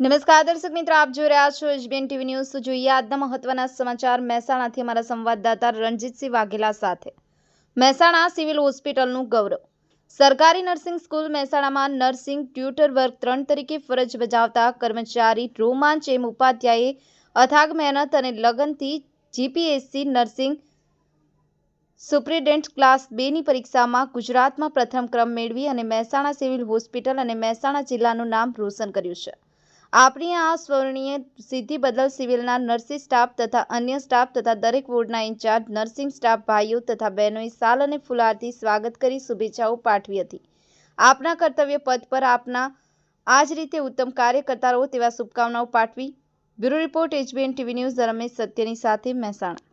નમસ્કાર દર્શક મિત્રો, આપ જોઈ રહ્યા છો એસબીએન ટીવી ન્યૂઝ. જોઈએ આજના મહત્વના સમાચાર. મહેસાણાથી અમારા સંવાદદાતા રણજીતસિંહ વાઘેલા સાથે. મહેસાણા સિવિલ હોસ્પિટલનું ગૌરવ. સરકારી નર્સિંગ સ્કૂલ મહેસાણામાં નર્સિંગ ટ્યુટર વર્ગ ત્રણ તરીકે ફરજ બજાવતા કર્મચારી રોમાંચ એમ ઉપાધ્યાયે અથાગ મહેનત અને લગનથી જીપીએસસી નર્સિંગ સુપ્રિન્ટેન્ટ ક્લાસ બેની પરીક્ષામાં ગુજરાતમાં પ્રથમ ક્રમ મેળવી અને મહેસાણા સિવિલ હોસ્પિટલ અને મહેસાણા જિલ્લાનું નામ રોશન કર્યું છે. આપણી આ સ્વર્ણીય સિદ્ધિ બદલ સિવિલના નર્સિંગ સ્ટાફ તથા અન્ય સ્ટાફ તથા દરેક વોર્ડના ઇન્ચાર્જ, નર્સિંગ સ્ટાફ ભાઈઓ તથા બહેનોએ સાલ અને ફુલારથી સ્વાગત કરી શુભેચ્છાઓ પાઠવી હતી. આપના કર્તવ્ય પદ પર આપના આ જ રીતે ઉત્તમ કાર્ય કરતા રહો તેવા શુભકામનાઓ પાઠવી. Bureau report, HBN TV news Ramesh સત્યની સાથે મહેસાણા.